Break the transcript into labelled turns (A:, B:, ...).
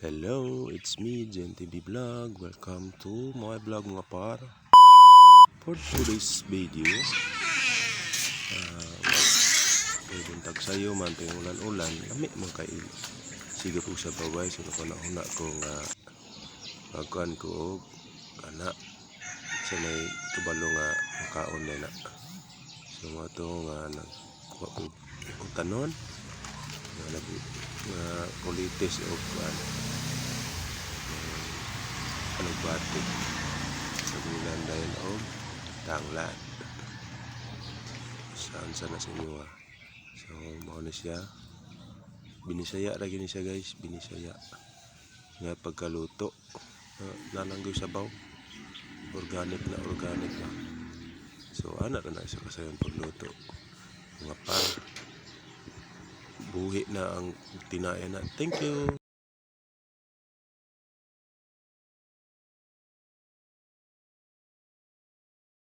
A: Hello, it's me, Jen TV Vlog. Welcome to my vlog mga par. For today's video, uh, mag sayo man ulan-ulan. Lami mo kay Sige po sa baway. So, nakunahuna ko nga magkuhan ko og ana sa may tubalo nga makaon na na. So, mga to nga nagkuha ko utanon nga nag nga kulitis o kuan ano batik sa bulan dahil o tanglan saan sana sa inyo ah. so mao na siya. Binisaya lagi ni siya guys. Binisaya. Nga pagkaluto uh, nalanggoy sabaw organic na organic na. So ana na na siya kasayon pagluto. Mga par buhi na ang tinaya na. Thank you